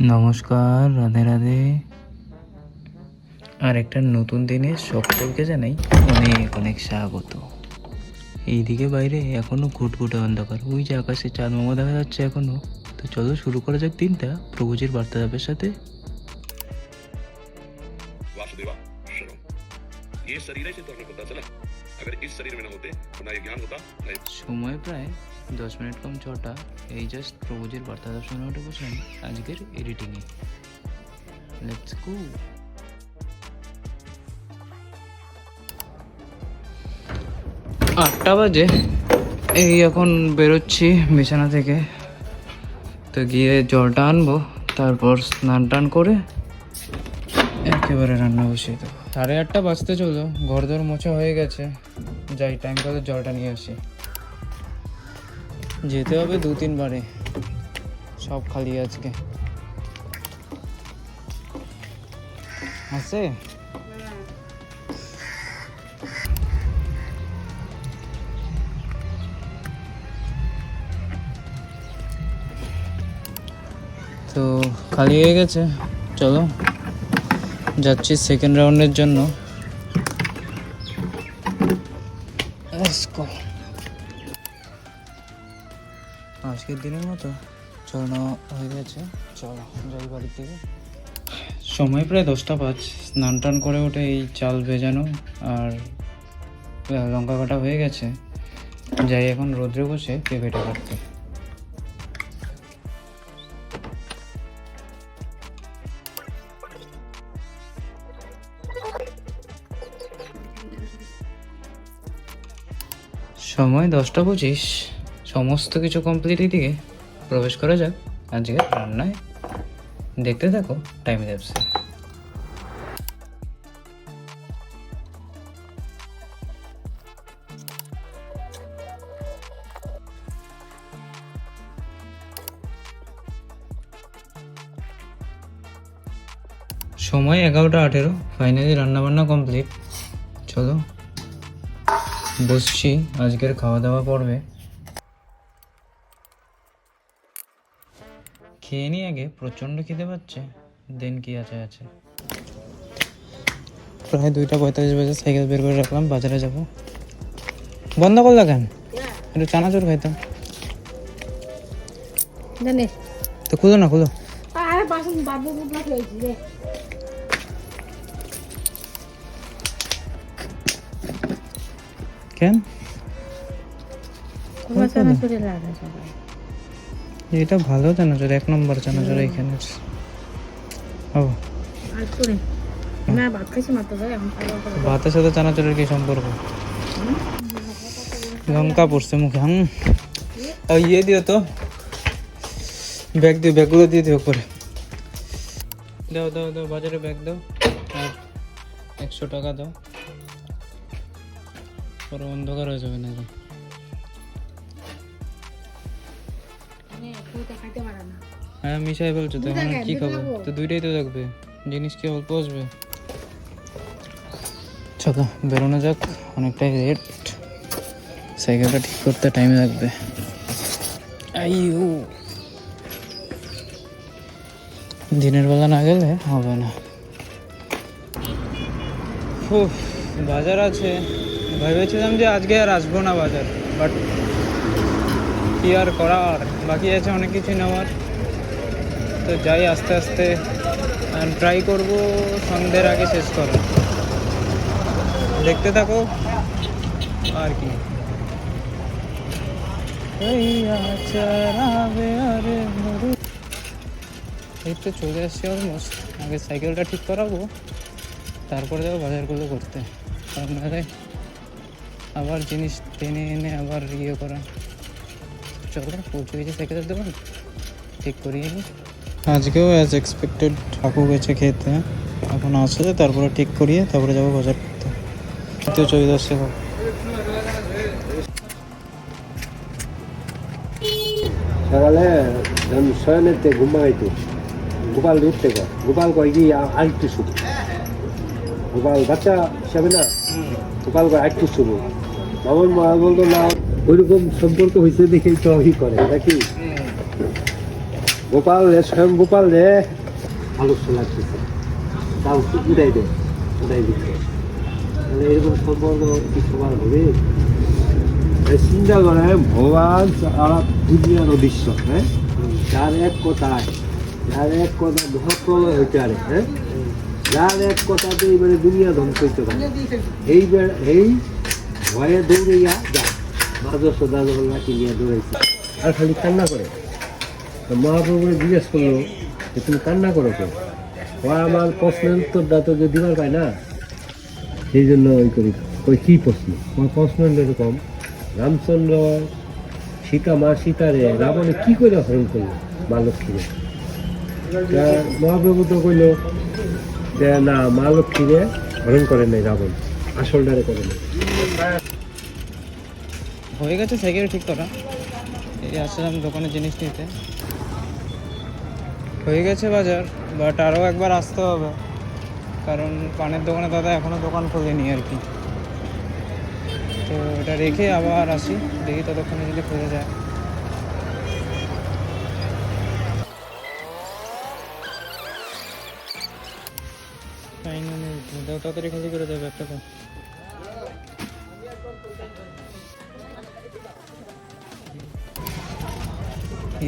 নমস্কার রাধে রাধে। আর একটা নতুন দিনে সকলকে জানাই অনেক অনেক স্বাগত। এইদিকে বাইরে এখনও ঘুটঘুটে অন্ধকার। ওই যে আকাশে চাঁদ মামা দেখা যাচ্ছে এখনও তো চলো শুরু করা যাক দিনটা প্রভুজির বার্তালাপের সাথে। সময় প্রায় দশ মিনিট কম ছটা। এই জাস্ট প্রভুজির বার্তালাপ শুনে উঠে বসলাম আজকের এডিটিংয়ে লেটস গো আটটা বাজে। এই এখন বেরোচ্ছি বিছানা থেকে। তো গিয়ে জলটা আনব, তারপর স্নান টান করে একেবারে রান্না বসিয়ে দেবো। সাড়ে আটটা বাজতে চলো ঘর দর মোছা হয়ে গেছে। যাই টাইম করে জলটা নিয়ে আসি। যেতে হবে দু তিনবারে। সব খালি আজকে। আছে? তো খালি হয়ে গেছে। চলো, যাচ্ছি সেকেন্ড রাউন্ডের জন্য। আজকের দিনের মতো। চলো হয়ে গেছে। চলো, যাই বাড়ির থেকে সময় প্রায় দশটা পাঁচ। স্নান টান করে ওঠে এই চাল ভেজানো আর লঙ্কা কাটা হয়ে গেছে। যাই এখন রোদ্রে বসে পেঁপেটা কাটতে। সময় দশটা পঁচিশ। সমস্ত কিছু কমপ্লিট দিকে প্রবেশ করা যাক। আজকে রান্নায় দেখতে থাকো টাইম ল্যাপসে সময় এগারোটা আঠেরো ফাইনালি রান্নাবান্না কমপ্লিট চলো, বসছি, আজকের খাওয়া দাওয়া পড়বে খেয়ে নি আগে প্রচণ্ড খিদে পাচ্ছে দেন কি আছে আছে। প্রায় দুইটা পঁয়তাল্লিশ বাজে সাইকেল বের করে রাখলাম বাজারে যাব। বন্ধ করলা কেন? একটু চানাচুর খাইতাম। জানে। তো খুলো না খুলো। আরে বাসন বাবু বুবলা খেয়েছি রে। কেন? চানাচুরি লাগে সবাই। এটা ভালো চানাচুর এক নম্বর চানাচুর এখানে ও ভাতের সাথে চানাচুরের কি সম্পর্ক? লঙ্কা পড়ছে মুখে হুম। ইয়ে দিও তো। ব্যাগ দিও ব্যাগগুলো দিয়ে দিও করে দাও দাও দাও বাজারে ব্যাগ দাও। আর একশো টাকা দাও। পরে অন্ধকার হয়ে যাবে না খাইতে পারে না। হ্যাঁ মিশাই বলছো তো এখন কি খাব। তো দুইটাই তো থাকবে জিনিস কি অল্প আসবে? চলো বেরোনো যাক অনেকটাই রেট সাইকেলটা ঠিক করতে টাইম লাগবে। আইউ। দিনের বেলা না গেলে হবে না। বাজার আছে। ভেবেছিলাম যে আজকে আর আসব না বাজার বাট কি আর করার? বাকি আছে অনেক কিছু নেওয়ার। তো যাই, আস্তে আস্তে ট্রাই করব, সন্ধ্যের আগে শেষ করার। দেখতে থাকো, আর কি। এই তো চলে আসছি অলমোস্ট আগে সাইকেলটা ঠিক করাবো, তারপরে যাব বাজারগুলো করতে। নাহলে আবার জিনিস টেনে এনে আবার ইয়ে করা। চলো পৌঁছে গেছি সাইকেলের দোকান ঠিক করিয়ে আজকেও অ্যাজ এক্সপেক্টেড ঠাকুর গেছে খেতে। এখন আসলে তারপরে ঠিক করিয়ে তারপরে যাব বাজার করতে। তো যাচ্ছে হোক সকালে শয়নেতে ঘুমাইতো গোপাল উঠতে কয় গোপাল কয় কি আ- আরেকটু শুভ গোপাল বাচ্চা হিসাবে না? গোপাল কয় আরেকটু শুভ আমার মা বলতো না ওইরকম সম্পর্ক হয়েছে দেখেই তো করে, নাকি? গোপাল রে, স্বয়ং গোপাল রে। আলোচনা লাগতেছে। তাও উঠাই দে উঠাই দিচ্ছে তাহলে এরকম সম্পর্ক কি সবার হবে? চিন্তা করে ভগবান সারা দুনিয়ার অদৃশ্য হ্যাঁ? যার এক কথায় যার এক কথা মহাপ্রলয় হইতে পারে হ্যাঁ? যার এক কথাতে এবারে দুনিয়া ধ্বংস হইতে পারে। এইবার এই ভয়ে দৌড়াইয়া যা জগন্নাথ নিয়ে দৌড়াইছে। আর খালি কান্না করে? তো মহাপ্রভুরে জিজ্ঞেস করল যে, তুমি কান্না করো ও আমার প্রশ্নের উত্তরটা তো যে দিবার পায় না। সেই জন্য ওই করি ওই কী প্রশ্ন? আমার প্রশ্ন এরকম রামচন্দ্র সীতা মা সীতারে রাবণে কি করে হরণ করল মা লক্ষ্মীরে? মহাপ্রভু তো কইল যে, না, মা লক্ষ্মীরে হরণ করে নাই রাবণ আসলটারে করে নাই। হয়ে গেছে সাইকেল ঠিক করা এই আসলাম দোকানে জিনিস নিতে। হয়ে গেছে বাজার বাট আরও একবার আসতে হবে। কারণ পানের দোকানে দাদা এখনও দোকান খোলেনি আর কি। তো এটা রেখে আবার আসি, দেখি ততক্ষণে যদি খুলে যায়। তাড়াতাড়ি খালি করে দেবে একটা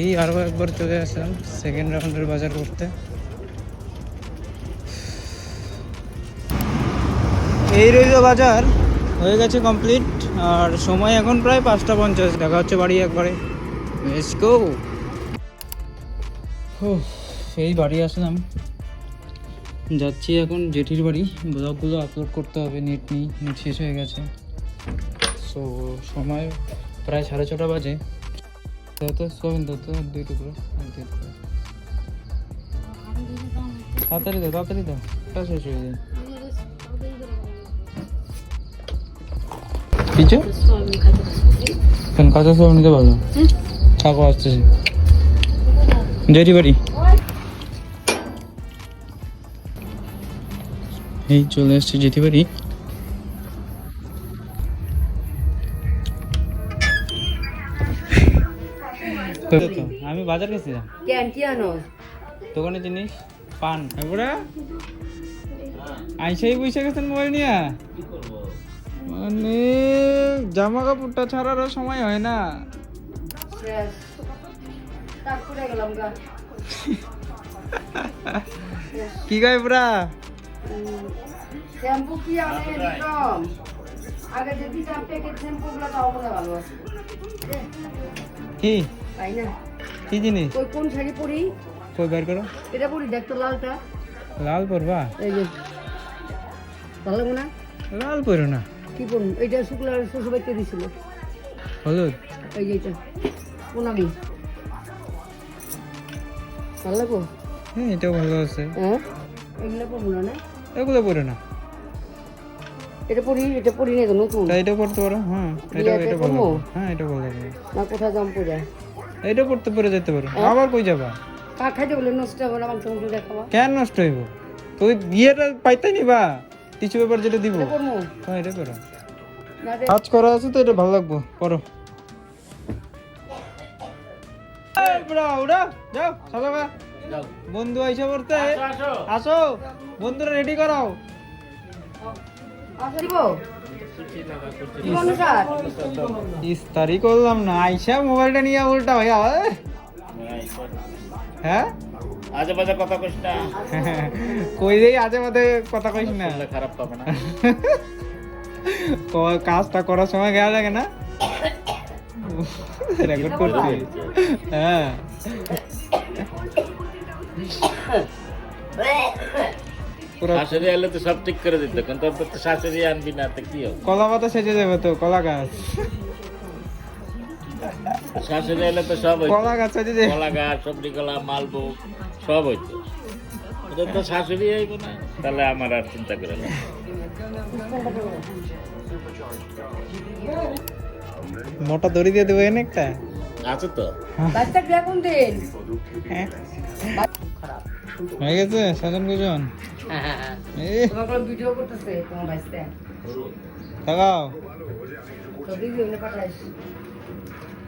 এই আরও একবার চলে আসলাম সেকেন্ড রাউন্ডের বাজার করতে। এই রইল বাজার, হয়ে গেছে কমপ্লিট আর সময় এখন প্রায় পাঁচটা পঞ্চাশ, দেখা হচ্ছে বাড়ি একবারে। লেটস গো এই বাড়ি আসলাম। যাচ্ছি এখন জেঠির বাড়ি। ব্লগগুলো আপলোড করতে হবে নেট নেই নেট শেষ হয়ে গেছে। সো সময় প্রায় সাড়ে ছটা বাজে। তো সোয়াবিন দাও তো দুই টুকরো তাড়াতাড়ি দাও তাড়াতাড়ি দাও তা শেষ হয়ে যায়। কিছু কেন থাকো, আসতেছি। বাড়ি এই চলে এসছি যেতে পারি আমি বাজার গেছিলাম। কেন কি আনো? দোকানে জিনিস পান। তারপরে আইসাই বসে গেছেন মোবাইল নিয়ে? মানে জামা কাপড়টা ছাড়ারও সময় হয় না। কি গায় পুরা শ্যাম্পু কি আনে আগে যদি প্যাকেট শ্যাম্পু গুলো তাও হয় ভালো আছে। কি? তাই না? কি জিনিস? ওই কোন শাড়ি পরি? কই বের করো। এটা পরি দেখ তো লালটা। লাল পরবা? এই যে ভালো লাগবে না? লাল পরো না। কি পরুন এইটা শুক্লার শ্বশুর বাড়িতে দিছিল হলুদ? এই যে এটা প্রণামী ভালো লাগবো? হ্যাঁ এটাও ভালো আছে। হ্যাঁ? এগুলো পরবো না না? এগুলো পরে না। এটা পরি এটা পরি না নতুন। এটা পড়তে পারো হ্যাঁ। এটা এটা ভালো হ্যাঁ এটা ভালো না কোথায় দাম পড়ে? এটা পড়তে পরে যেতে পারো। আবার কই যাবা? কা খাইতে বলে নষ্ট হবে না মাংস মাংস দেখাবা কেন নষ্ট হইব? তুই বিয়েটা পাইতে নিবা টিস্যু পেপার যেটা দিব। হ্যাঁ এটা করো। কাজ করা আছে তো এটা ভালো লাগবো। পড়ো। বন্ধু আইসা পড়তে। আসো বন্ধুরা রেডি করাও দিব। ইস্তারি করলাম না। আইসা মোবাইলটা নিয়ে উল্টা ভাইয়া এ? হ্যাঁ? আজে বাজে কথা কইস না। কই দেই আজে মধ্যে কথা কইস না। খারাপ পাবে না। কাজটা করার সময় গেল লাগে না? রেকর্ড করছি। হ্যাঁ। শাশুড়ি এলে তো সব ঠিক করে দিত কিন্তু তোর তো শাশুড়ি আনবি না তো কি হবে? কলা পাতা সেজে যাবে তো কলা গাছ। শাশুড়ি এলে তো সব হইতো। কলা গাছ সেজে যাবে। কলা গাছ সবজি কলা মালভোগ সব হইতো। ওদের তো শাশুড়ি আইব না তাহলে আমার আর চিন্তা করে না মোটা দড়ি দিয়ে দেবো এনে একটা? আছে তো। বাচ্চা বিয়া কোন দিন? হ্যাঁ। হয়ে গেছে? সাজন গুজন? তোমাকে ভিডিও করতেছে? তোমার তাকাও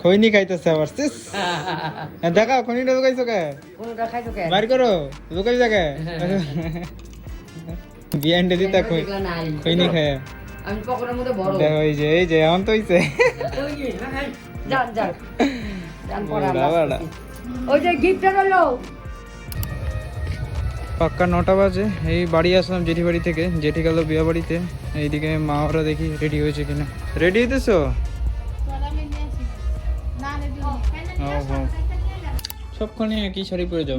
খৈনি খাইতেছে আবার সিস। দেখাও খৈনিটা লুকাইছো কে? বাইর করো লুকাই জায়গা বিয়ান্ডে দিতা খৈ খৈনি খায়। আমি পকেটের মধ্যে বড়। দেখো এই যে এই যে এখন তো হইছে। যান যান। যান। ওই যে গিফটটা পাক্কা নটা বাজে। এই বাড়ি আসলাম জেঠি বাড়ি থেকে। জেঠি গেল বিয়া বাড়িতে। এইদিকে মা ওরা দেখি রেডি হয়েছে কিনা। রেডি হইতেছো? সবখানে একই শাড়ি পরে যাও।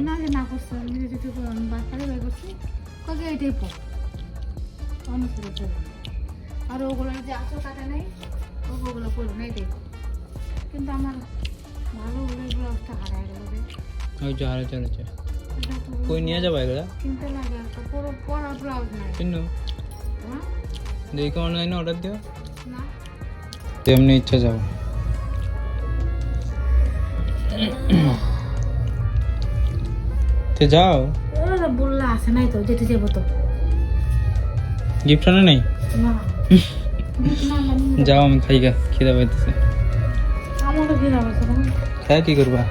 আর ওগুলো যে আচর কাটা নেই ওগুলো করো না এটাই কিন্তু আমার ভালো হলে ব্লাউজটা হারায় গেল ওই যে হারে চলেছে কই নিয়ে যাব এগুলা? কিনতে লাগে একটা পুরো পরা ব্লাউজ নাই। হ্যাঁ? দেখি অনলাইনে অর্ডার দিও। না। তেমনি ইচ্ছা যাও তে যাও। ওরা বললা আছে নাই তো যেতে যাব তো। গিফট আনে নাই? না। যাও আমি খাই গা খিদা পাইতেছে। আমারও বসে না? খাই কি করবা?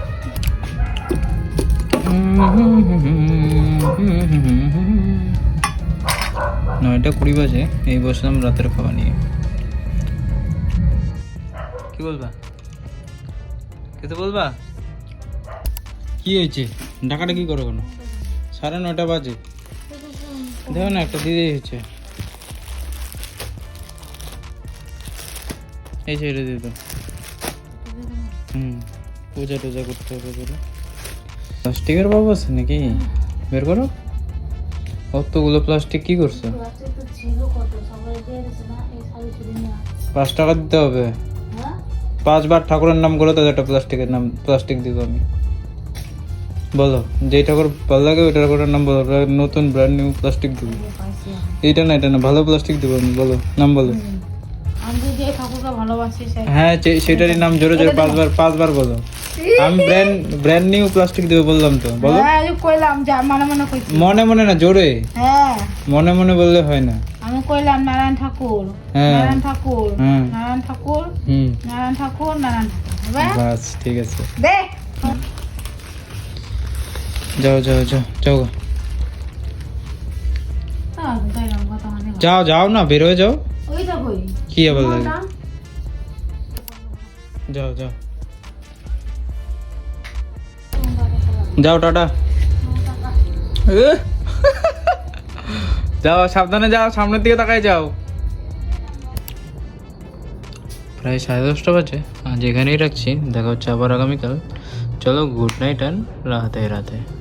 নয়টা কুড়ি বাজে এই বসলাম রাতের খাওয়া নিয়ে। কি বলবা? খেতে বলবা? কি হয়েছে? ডাকাটা কি করো কেন? সাড়ে নয়টা বাজে। দেখো না একটা দিদি হয়েছে এই ছেড়ে দিত হুম পূজা টুজা করতে হবে বলে প্লাস্টিকের বাবু আছে নাকি? বের করো। কতগুলো প্লাস্টিক কি করছ? পাঁচ টাকা দিতে হবে। হ্যাঁ? পাঁচবার ঠাকুরের নাম করো তাহলে একটা প্লাস্টিকের নাম প্লাস্টিক দিব আমি। বলো যেই ঠাকুর ভালো লাগে ওই ঠাকুরের নাম বলো নতুন ব্র্যান্ড নিউ প্লাস্টিক দিব। এইটা না এটা না ভালো প্লাস্টিক দিব আমি বলো নাম বলো। হ্যাঁ সেটারই নাম জোরে জোরে পাঁচবার পাঁচবার বলো। আমি ব্র্যান্ড ব্র্যান্ড নিউ প্লাস্টিক দেবো বললাম তো বলো। হ্যাঁ কইলাম যা মনে মনে কইছি। মনে মনে না জোরে? হ্যাঁ। মনে মনে বললে হয় না। আমি কইলাম নারায়ণ ঠাকুর হ্যাঁ। নারায়ণ ঠাকুর নারায়ণ ঠাকুর নারায়ণ ঠাকুর নারায়ণ ঠাকুর বাস ঠিক আছে। দে। যাও যাও যাও যাও। মানে যাও যাও না বের হয়ে যাও। কি আবার লাগে? যাও যাও। যাও টাটা? যাও সাবধানে যাও সামনের দিকে তাকাই যাও। প্রায় সাড়ে দশটা বাজে। আজ এখানেই রাখছি দেখা হচ্ছে আবার আগামীকাল। চলো গুড নাইট অ্যান্ড রাতে রাতে।